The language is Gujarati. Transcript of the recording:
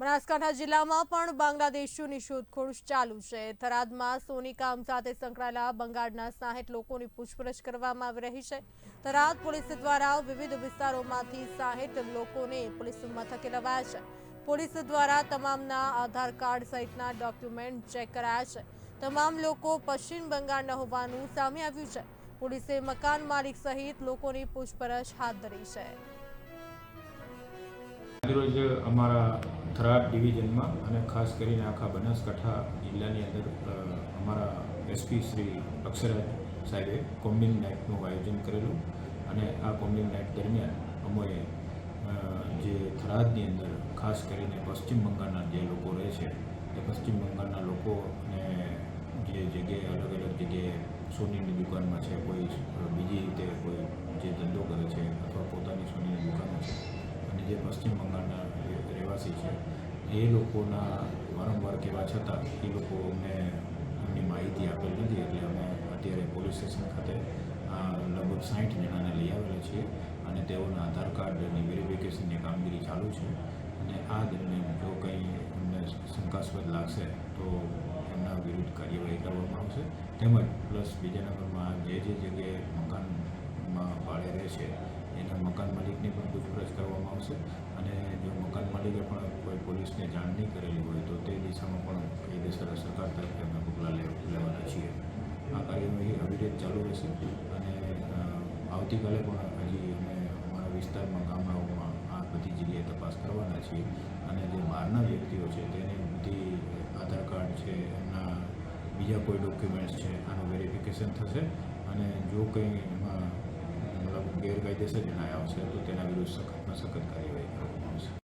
બનાસકાંઠા જિલ્લામાં પણ બાંગ્લાદેશીઓની શોધખોળ ચાલુ છે. થરાદમાં સોની કામ સાથે સંકળાયેલા બંગાળના સાહીઠ લોકોની પૂછપરછ કરવામાં આવી રહી છે. થરાદ પોલીસ દ્વારા વિવિધ વિસ્તારોમાંથી સાહીઠ લોકોને પોલીસ મથકે લવાયા છે. પોલીસ દ્વારા તમામના આધાર કાર્ડ સહિતના ડોક્યુમેન્ટ ચેક કરાયા છે. તમામ લોકો પશ્ચિમ બંગાળના હોવાનું સામે આવ્યું છે. પોલીસે મકાન માલિક સહિત લોકોની પૂછપરછ હાથ ધરી છે. અમારા થરાદ ડિવિઝનમાં અને ખાસ કરીને આખા બનાસકાંઠા જિલ્લાની અંદર અમારા એસપી શ્રી અક્ષરાજ સાહેબે કોમ્બિંગ નાઇટનું આયોજન કરેલું અને આ કોમ્બિંગ નાઇટ દરમિયાન અમોએ જે થરાદની અંદર ખાસ કરીને પશ્ચિમ બંગાળના જે લોકો રહે છે, એ પશ્ચિમ બંગાળના લોકોને જે જગ્યાએ અલગ અલગ જગ્યાએ સોનીની દુકાનમાં છે, કોઈ બીજી રીતે કોઈ જે ધંધો કરે છે અથવા પોતાની સોનીની દુકાનો છે અને જે પશ્ચિમ બંગાળના રહેવાસી છે, એ લોકોના વારંવાર કહેવા છતાં એ લોકો અમને એમની માહિતી આપેલ નથી. એટલે અમે અત્યારે પોલીસ સ્ટેશન ખાતે લગભગ સાઠ જણાને લઈ આવેલા છીએ અને તેઓના આધાર કાર્ડની વેરિફિકેશનની કામગીરી ચાલુ છે. અને આ દરમિયાન જો કંઈ અમને શંકાસ્પદ લાગશે તો એમના વિરુદ્ધ કાર્યવાહી કરવામાં આવશે. તેમજ પ્લસ બીજા નંબરમાં જે જે જગ્યાએ મકાનમાં ભાડે રહે છે, એના મકાન માલિકની પણ પૂછપરછ કરવામાં આવશે. માલિકે પણ કોઈ પોલીસને જાણ નહીં કરેલી હોય તો તે દિશામાં પણ કાયદેસર સરકાર તરફથી અમે પગલાં લેવાના છીએ. આ કાર્યવાહી અવિરત ચાલુ રહેશે અને આવતીકાલે પણ હજી અમે અમારા વિસ્તારમાં ગામડાઓમાં આ બધી જગ્યાએ તપાસ કરવાના છીએ અને જે બહારના વ્યક્તિઓ છે તેને બધી આધાર કાર્ડ છે, એમના બીજા કોઈ ડોક્યુમેન્ટ્સ છે, આનું વેરિફિકેશન થશે અને જો કંઈ એમાં મતલબ ગેરકાયદેસર જણાય આવશે તો તેના વિરુદ્ધ સખતમાં સખત કાર્યવાહી કરવામાં આવશે.